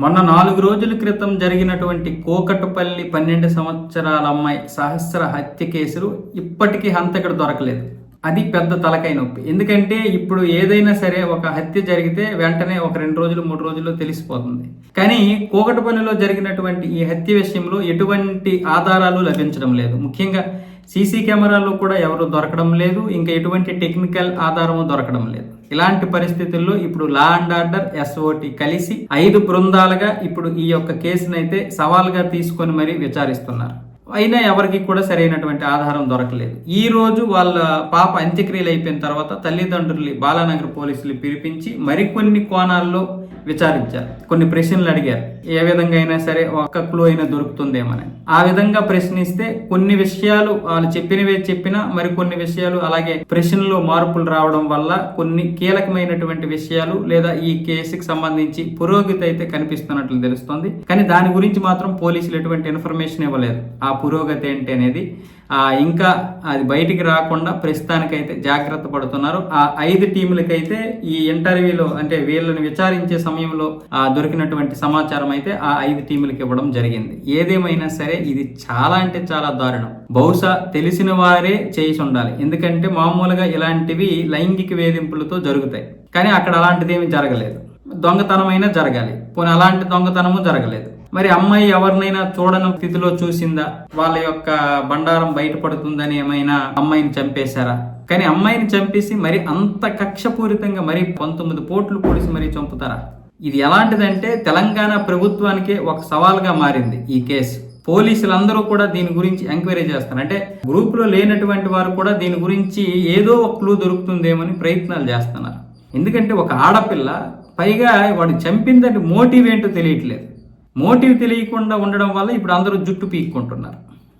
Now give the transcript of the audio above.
మొన్న నాలుగు రోజుల క్రితం జరిగినటువంటి కోకటపల్లి పన్నెండు సంవత్సరాల అమ్మాయి సహస్ర హత్య కేసులు ఇప్పటికీ హంతకుడు దొరకలేదు. అది పెద్ద తలకాయ నొప్పి. ఎందుకంటే ఇప్పుడు ఏదైనా సరే ఒక హత్య జరిగితే వెంటనే ఒక రెండు రోజులు మూడు రోజుల్లో తెలిసిపోతుంది. కానీ కోకటపల్లిలో జరిగినటువంటి ఈ హత్య విషయంలో ఎటువంటి ఆధారాలు లభించడం లేదు. ముఖ్యంగా సీసీ కెమెరాలు కూడా ఎవరు దొరకడం లేదు. ఇంకా ఎటువంటి టెక్నికల్ ఆధారము దొరకడం లేదు. ఇలాంటి పరిస్థితుల్లో ఇప్పుడు లా అండ్ ఆర్డర్ ఎస్ఓటి కలిసి ఐదు బృందాలుగా ఇప్పుడు ఈ యొక్క కేసునైతే సవాల్గా తీసుకొని మరీ విచారిస్తున్నారు. అయినా ఎవరికి కూడా సరైనటువంటి ఆధారం దొరకలేదు. ఈ రోజు వాళ్ళ పాప అంత్యక్రియలు అయిపోయిన తర్వాత తల్లిదండ్రులు బాలానగర్ పోలీసులు పిలిపించి మరికొన్ని కోణాల్లో విచారించారు. కొన్ని ప్రశ్నలు అడిగారు. ఏ విధంగా అయినా సరే ఒక్క క్లూ అయినా దొరుకుతుందేమని ఆ విధంగా ప్రశ్నిస్తే కొన్ని విషయాలు వాళ్ళు చెప్పినవే చెప్పినా మరి కొన్ని విషయాలు అలాగే ప్రశ్నలో మార్పులు రావడం వల్ల కొన్ని కీలకమైనటువంటి విషయాలు లేదా ఈ కేసుకి సంబంధించి పురోగతి అయితే కనిపిస్తున్నట్లు తెలుస్తుంది. కానీ దాని గురించి మాత్రం పోలీసులు ఎటువంటి ఇన్ఫర్మేషన్ ఇవ్వలేదు. ఆ పురోగతి ఏంటి అనేది ఆ ఇంకా అది బయటికి రాకుండా ప్రస్తుతానికైతే జాగ్రత్త పడుతున్నారు. ఆ ఐదు టీములకైతే ఈ ఇంటర్వ్యూలో అంటే వీళ్ళని విచారించే సమయంలో దొరికినటువంటి సమాచారం అయితే ఆ ఐదు టీములకి ఇవ్వడం జరిగింది. ఏదేమైనా సరే ఇది చాలా అంటే చాలా దారుణం. బహుశా తెలిసిన వారే చేసి ఉండాలి. ఎందుకంటే మామూలుగా ఇలాంటివి లైంగిక వేధింపులతో జరుగుతాయి. కానీ అక్కడ అలాంటిదేమీ జరగలేదు. దొంగతనమైనా జరగాలి. పోనీ అలాంటి దొంగతనము జరగలేదు. మరి అమ్మాయి ఎవరినైనా చూడని స్థితిలో చూసిందా? వాళ్ళ యొక్క బండారం బయటపడుతుందని ఏమైనా అమ్మాయిని చంపేశారా? కానీ అమ్మాయిని చంపేసి మరి అంత కక్షపూరితంగా మరి పంతొమ్మిది పోట్లు పొడిసి మరీ చంపుతారా? ఇది ఎలాంటిదంటే తెలంగాణ ప్రభుత్వానికే ఒక సవాల్గా మారింది ఈ కేసు. పోలీసులందరూ కూడా దీని గురించి ఎంక్వైరీ చేస్తారు. అంటే గ్రూప్లో లేనటువంటి వారు కూడా దీని గురించి ఏదో ఒక క్లూ దొరుకుతుందేమని ప్రయత్నాలు చేస్తున్నారు. ఎందుకంటే ఒక ఆడపిల్ల పైగా వాడు చంపిందంటే మోటివ్ ఏంటో తెలియట్లేదు. మోటివ్ తెలియకుండా ఉండడం వల్ల ఇప్పుడు అందరూ జుట్టు పీక్కుంటున్నారు.